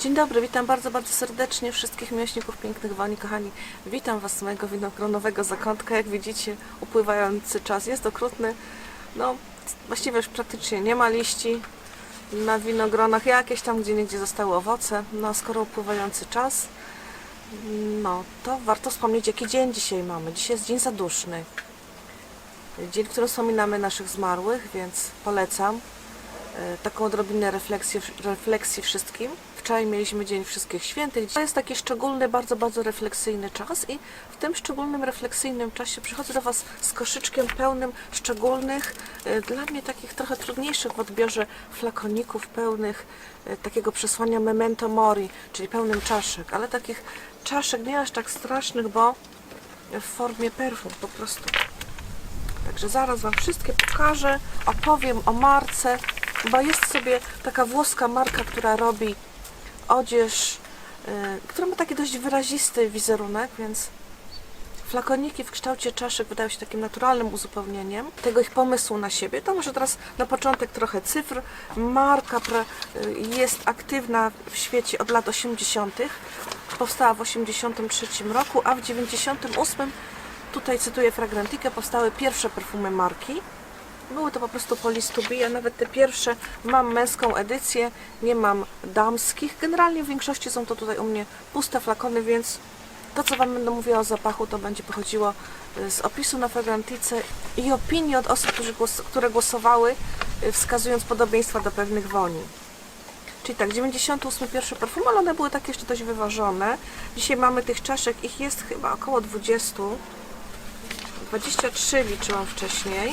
Dzień dobry, witam bardzo, bardzo serdecznie wszystkich miłośników pięknych woni, kochani. Witam Was z mojego winogronowego zakątka. Jak widzicie, upływający czas jest okrutny. No, właściwie już praktycznie nie ma liści na winogronach. Jakieś tam gdzie niegdzie zostały owoce. No, a skoro upływający czas, no, to warto wspomnieć, jaki dzień dzisiaj mamy. Dzisiaj jest dzień zaduszny. Dzień, w którym wspominamy naszych zmarłych, więc polecam e, taką odrobinę refleksji, refleksji wszystkim. Wczoraj mieliśmy Dzień Wszystkich Świętych. To jest taki szczególny, bardzo, bardzo refleksyjny czas i w tym szczególnym, refleksyjnym czasie przychodzę do Was z koszyczkiem pełnym szczególnych, e, dla mnie takich trochę trudniejszych w odbiorze flakoników pełnych e, takiego przesłania memento mori, czyli pełnym czaszek, ale takich czaszek nie aż tak strasznych, bo w formie perfum po prostu. Także zaraz Wam wszystkie pokażę, opowiem o marce, bo jest sobie taka włoska marka, która robi odzież, yy, która ma taki dość wyrazisty wizerunek, więc flakoniki w kształcie czaszek wydają się takim naturalnym uzupełnieniem tego ich pomysłu na siebie. To może teraz na początek trochę cyfr. Marka y, jest aktywna w świecie od lat 80. Powstała w 83 roku, a w 98 tutaj cytuję fragrantikę, powstały pierwsze perfumy marki. Były to po prostu be, ja nawet te pierwsze mam męską edycję, nie mam damskich. Generalnie w większości są to tutaj u mnie puste flakony, więc to, co Wam będę mówiła o zapachu, to będzie pochodziło y, z opisu na fragrantice i opinii od osób, które głosowały, y, wskazując podobieństwa do pewnych woni. Czyli tak, 98 pierwsze perfumy, ale one były takie jeszcze dość wyważone. Dzisiaj mamy tych czaszek, ich jest chyba około 20. 23 liczyłam wcześniej.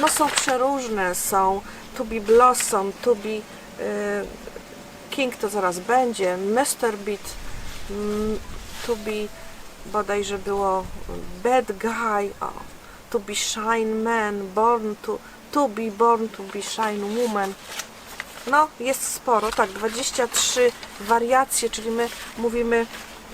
No są przeróżne, są To Be Blossom, To Be y, King to zaraz będzie, Mr. Beat, mm, To Be bodajże było Bad Guy, o, To Be Shine Man, Born to, to Be Born to Be Shine Woman. No, jest sporo, tak, 23 wariacje, czyli my mówimy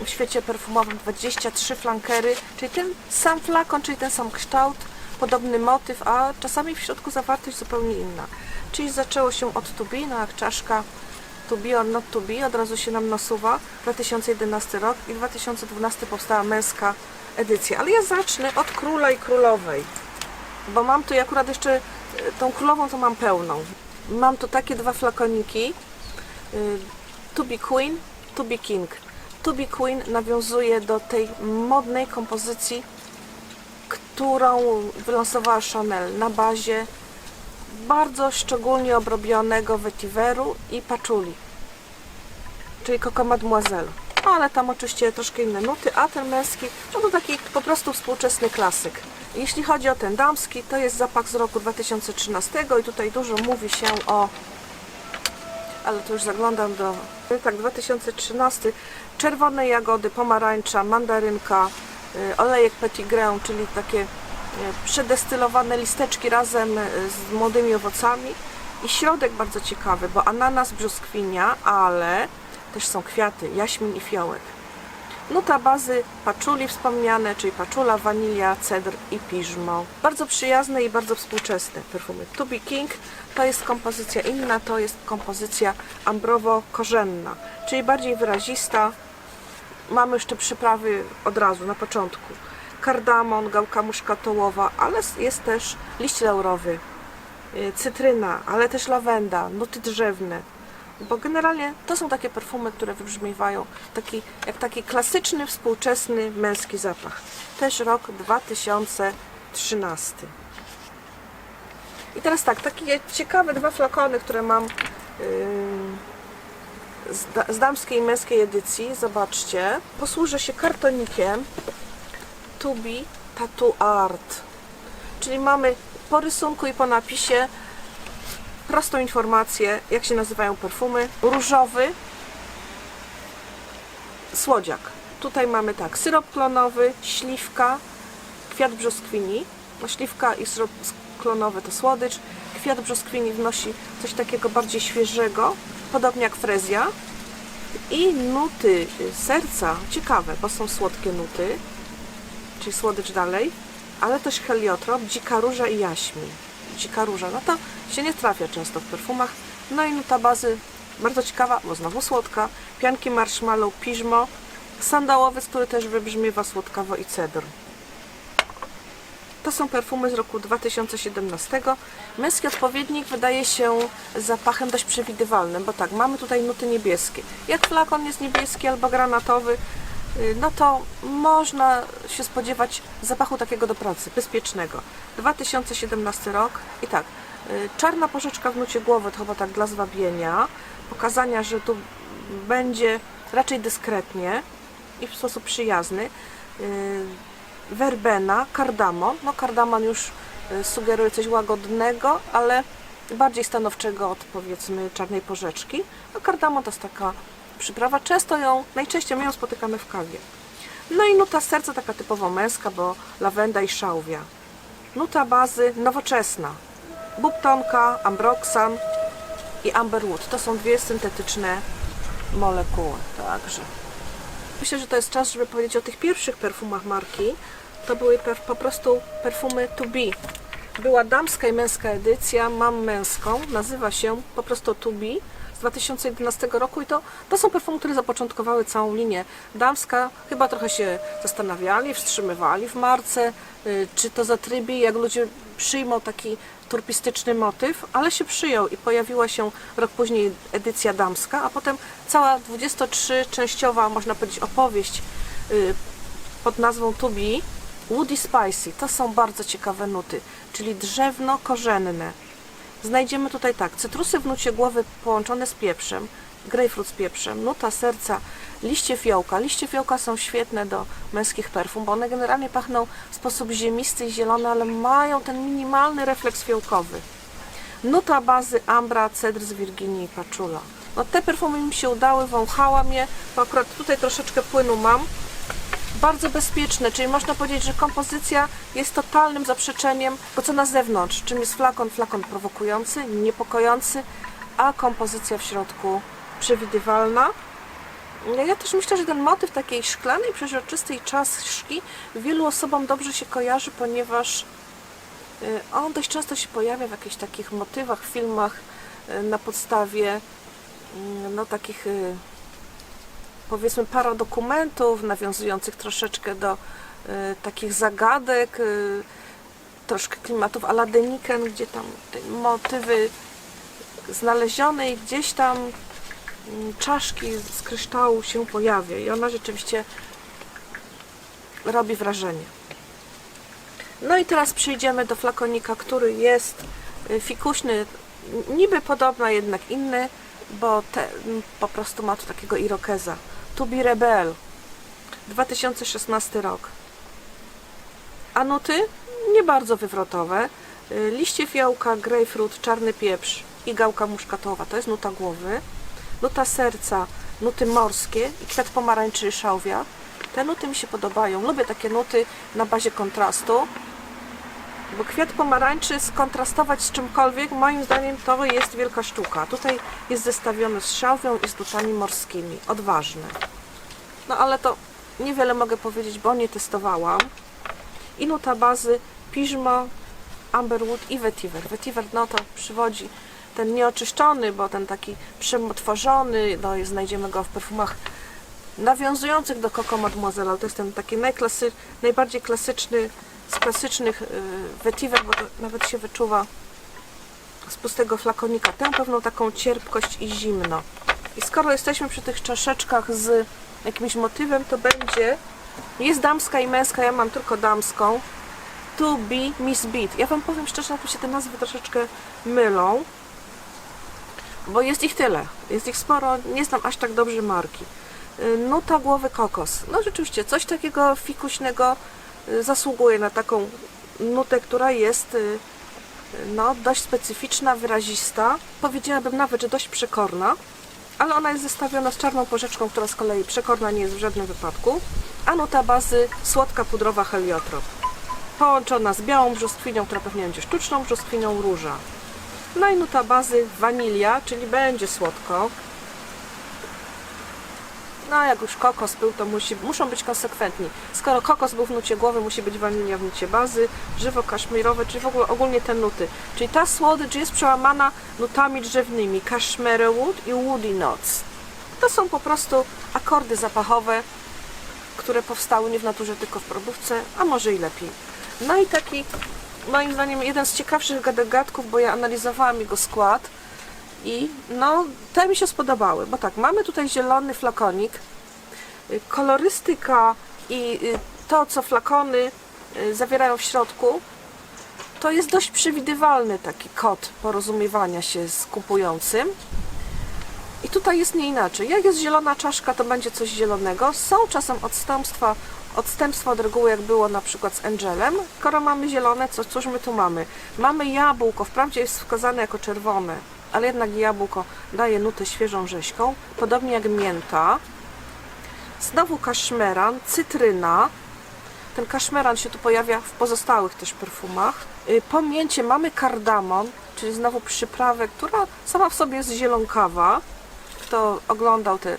w świecie perfumowym 23 flankery, czyli ten sam flakon, czyli ten sam kształt, podobny motyw, a czasami w środku zawartość zupełnie inna. Czyli zaczęło się od to be, no jak czaszka to be or not to be, od razu się nam nasuwa, 2011 rok i 2012 powstała męska edycja. Ale ja zacznę od króla i królowej, bo mam tu akurat jeszcze e, tą królową to mam pełną. Mam tu takie dwa flakoniki, y, To Be Queen, To Be King. To Be Queen nawiązuje do tej modnej kompozycji, którą wylansowała Chanel na bazie bardzo szczególnie obrobionego vetiveru i patchouli, czyli Coco Mademoiselle. Ale tam oczywiście troszkę inne nuty, a ten męski no to taki po prostu współczesny klasyk. Jeśli chodzi o ten damski, to jest zapach z roku 2013 i tutaj dużo mówi się o ale to już zaglądam do tak 2013 czerwone jagody, pomarańcza, mandarynka, olejek petit grain, czyli takie y, przedestylowane listeczki razem y, z młodymi owocami i środek bardzo ciekawy, bo ananas, brzoskwinia, ale też są kwiaty, jaśmin i fiołek. Nuta bazy paczuli wspomniane, czyli paczula, wanilia, cedr i piżmo. Bardzo przyjazne i bardzo współczesne perfumy. To Be King to jest kompozycja inna, to jest kompozycja ambrowo-korzenna, czyli bardziej wyrazista. Mamy jeszcze przyprawy od razu, na początku. Kardamon, gałka muszkatołowa, ale jest też liść laurowy, y, cytryna, ale też lawenda, nuty drzewne, bo generalnie to są takie perfumy, które wybrzmiewają taki, jak taki klasyczny, współczesny męski zapach. Też rok 2013. I teraz tak, takie ciekawe dwa flakony, które mam yy, z, da, z damskiej i męskiej edycji. Zobaczcie. Posłużę się kartonikiem To Be Tattoo Art. Czyli mamy po rysunku i po napisie prostą informację, jak się nazywają perfumy. Różowy, słodziak. Tutaj mamy tak, syrop klonowy, śliwka, kwiat brzoskwini. No, śliwka i syrop klonowy to słodycz. Kwiat brzoskwini wnosi coś takiego bardziej świeżego, podobnie jak frezja. I nuty serca, ciekawe, bo są słodkie nuty, czyli słodycz dalej, ale też heliotrop, dzika róża i jaśmin dzika róża. No to się nie trafia często w perfumach. No i nuta bazy bardzo ciekawa, bo znowu słodka. Pianki marshmallow, piżmo, sandałowiec, który też wybrzmiewa słodkawo i cedr. To są perfumy z roku 2017. Męski odpowiednik wydaje się zapachem dość przewidywalnym, bo tak, mamy tutaj nuty niebieskie. Jak flakon jest niebieski albo granatowy, y, no to można się spodziewać zapachu takiego do pracy, bezpiecznego. 2017 rok i tak, y, czarna porzeczka w nucie głowy to chyba tak dla zwabienia, pokazania, że tu będzie raczej dyskretnie i w sposób przyjazny. Werbena, kardamon. No kardamon już y, sugeruje coś łagodnego, ale bardziej stanowczego od powiedzmy czarnej porzeczki. No kardamon to jest taka przyprawa, często ją, najczęściej my ją spotykamy w kawie. No i nuta serca taka typowo męska, bo lawenda i szałwia. Nuta bazy nowoczesna. Bubtonka, ambroxan i amberwood. To są dwie syntetyczne molekuły. Także myślę, że to jest czas, żeby powiedzieć o tych pierwszych perfumach marki. To były po prostu perfumy to be. Była damska i męska edycja, mam męską, nazywa się po prostu to be 2011 roku i to, to są perfumy, które zapoczątkowały całą linię. Damska chyba trochę się zastanawiali, wstrzymywali w marce, y, czy to zatrybi, jak ludzie przyjmą taki turpistyczny motyw, ale się przyjął i pojawiła się rok później edycja damska, a potem cała 23-częściowa, można powiedzieć, opowieść y, pod nazwą To Be, Woody Spicy. To są bardzo ciekawe nuty, czyli drzewno-korzenne. Znajdziemy tutaj tak, cytrusy w nucie głowy połączone z pieprzem, grejpfrut z pieprzem, nuta serca, liście fiołka. Liście fiołka są świetne do męskich perfum, bo one generalnie pachną w sposób ziemisty i zielony, ale mają ten minimalny refleks fiołkowy. Nuta bazy Ambra, Cedr z Virginii i Paczula. No te perfumy mi się udały, wąchałam je, bo akurat tutaj troszeczkę płynu mam. Bardzo bezpieczne, czyli można powiedzieć, że kompozycja jest totalnym zaprzeczeniem, bo co na zewnątrz, czym jest flakon, flakon prowokujący, niepokojący, a kompozycja w środku przewidywalna. Ja też myślę, że ten motyw takiej szklanej, przeźroczystej czaszki wielu osobom dobrze się kojarzy, ponieważ y, on dość często się pojawia w jakichś takich motywach, filmach y, na podstawie mm, no takich powiedzmy paradokumentów nawiązujących troszeczkę do y, takich zagadek, y, troszkę klimatów Aladyniken, gdzie tam te motywy znalezione i gdzieś tam mm, czaszki z kryształu się pojawia i ona rzeczywiście robi wrażenie. No i teraz przejdziemy do flakonika, który jest y, fikuśny, niby podobna, jednak inny, bo te, m, po prostu ma tu takiego irokeza. To be Rebel, 2016 rok. A nuty nie bardzo wywrotowe. Y, Liście fiołka, grejpfrut, czarny pieprz i gałka muszkatowa. To jest nuta głowy. Nuta serca, nuty morskie i kwiat pomarańczy szałwia. Te nuty mi się podobają. Lubię takie nuty na bazie kontrastu. Bo kwiat pomarańczy skontrastować z czymkolwiek, moim zdaniem to jest wielka sztuka. Tutaj jest zestawiony z szałwią i z nutami morskimi. Odważne. No ale to niewiele mogę powiedzieć, bo nie testowałam. I nuta bazy Piżmo, Amberwood i Vetiver. Vetiver no to przywodzi ten nieoczyszczony, bo ten taki przemotworzony, no znajdziemy go w perfumach nawiązujących do Coco Mademoiselle, to jest ten taki najklasy, najbardziej klasyczny z klasycznych y, vetiver, bo to nawet się wyczuwa z pustego flakonika, tę pewną taką cierpkość i zimno. I skoro jesteśmy przy tych czaszeczkach z jakimś motywem, to będzie, jest damska i męska, ja mam tylko damską, To Be Miss Beat. Ja Wam powiem szczerze, mi się te nazwy troszeczkę mylą, bo jest ich tyle, jest ich sporo, nie znam aż tak dobrze marki. Y, Nuta głowy kokos. No rzeczywiście, coś takiego fikuśnego zasługuje na taką nutę, która jest y, no, dość specyficzna, wyrazista. Powiedziałabym nawet, że dość przekorna, ale ona jest zestawiona z czarną porzeczką, która z kolei przekorna nie jest w żadnym wypadku. A nuta bazy słodka pudrowa heliotrop. Połączona z białą brzoskwinią, która pewnie będzie sztuczną brzoskwinią róża. No i nuta bazy wanilia, czyli będzie słodko. No, jak już kokos był, to musi, muszą być konsekwentni. Skoro kokos był w nucie głowy, musi być wanilia w nucie bazy, drzewo kaszmirowe, czyli w ogóle ogólnie te nuty. Czyli ta słodycz jest przełamana nutami drzewnymi, cashmere wood i woody notes. To są po prostu akordy zapachowe, które powstały nie w naturze, tylko w probówce, a może i lepiej. No i taki, moim zdaniem, jeden z ciekawszych gadagatków, bo ja analizowałam jego skład i no, te mi się spodobały, bo tak, mamy tutaj zielony flakonik, y, kolorystyka i y, to, co flakony y, zawierają w środku, to jest dość przewidywalny taki kod porozumiewania się z kupującym. I tutaj jest nie inaczej. Jak jest zielona czaszka, to będzie coś zielonego. Są czasem odstępstwa, odstępstwa od reguły, jak było na przykład z Angelem. Skoro mamy zielone, co, cóż my tu mamy? Mamy jabłko, wprawdzie jest wskazane jako czerwone, ale jednak jabłko daje nutę świeżą rzeźką, podobnie jak mięta. Znowu kaszmeran, cytryna. Ten kaszmeran się tu pojawia w pozostałych też perfumach. Y, Po mięcie mamy kardamon, czyli znowu przyprawę, która sama w sobie jest zielonkawa. Kto oglądał te,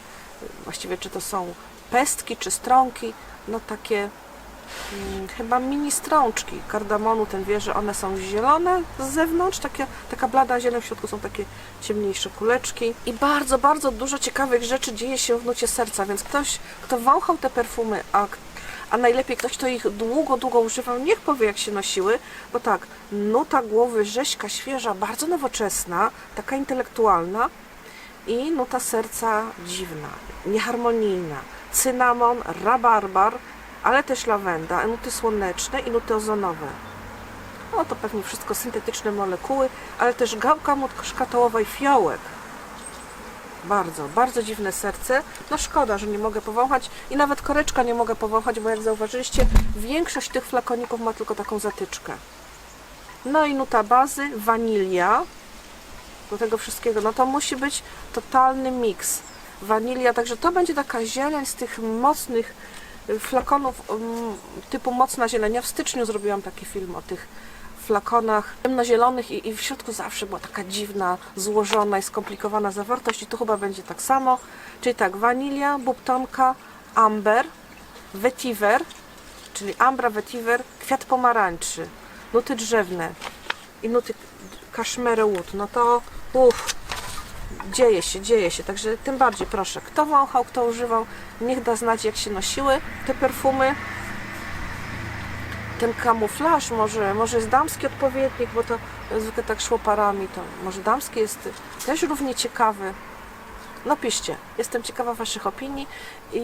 właściwie czy to są pestki czy strąki, no takie chyba mini strączki kardamonu, ten wie, że one są zielone z zewnątrz, takie, taka blada zieleń, w środku są takie ciemniejsze kuleczki. I bardzo, bardzo dużo ciekawych rzeczy dzieje się w nucie serca, więc ktoś, kto wąchał te perfumy, a, a najlepiej ktoś, kto ich długo, długo używał, niech powie jak się nosiły, bo tak, nuta głowy rzeźka, świeża, bardzo nowoczesna, taka intelektualna i nuta serca dziwna, nieharmonijna, cynamon, rabarbar, ale też lawenda, nuty słoneczne i nuty ozonowe. No to pewnie wszystko syntetyczne molekuły, ale też gałka szkatołowa i fiołek. Bardzo, bardzo dziwne serce. No szkoda, że nie mogę powąchać i nawet koreczka nie mogę powąchać, bo jak zauważyliście, większość tych flakoników ma tylko taką zatyczkę. No i nuta bazy, wanilia. Do tego wszystkiego, no to musi być totalny miks. Wanilia, także to będzie taka zieleń z tych mocnych flakonów typu mocna zieleń. Ja w styczniu zrobiłam taki film o tych flakonach ciemnozielonych i, i w środku zawsze była taka dziwna, złożona i skomplikowana zawartość i tu chyba będzie tak samo. Czyli tak, wanilia, bubtonka, amber, vetiver, czyli ambra, vetiver, kwiat pomarańczy, nuty drzewne i nuty kaszmery wood. No to uff, dzieje się, dzieje się. Także tym bardziej proszę, kto wąchał, kto używał, niech da znać jak się nosiły te perfumy ten kamuflaż może, może jest damski odpowiednik, bo to zwykle tak szło parami, to może damski jest też równie ciekawy. No piszcie, jestem ciekawa Waszych opinii.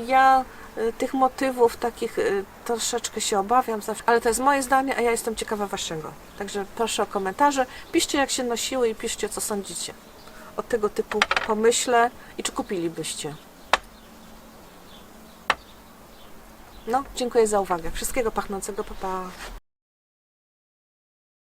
Ja y, tych motywów takich y, troszeczkę się obawiam, zawsze, ale to jest moje zdanie, a ja jestem ciekawa Waszego. Także proszę o komentarze, piszcie jak się nosiły i piszcie co sądzicie o tego typu pomyśle i czy kupilibyście. No, dziękuję za uwagę. Wszystkiego pachnącego, papa. Pa.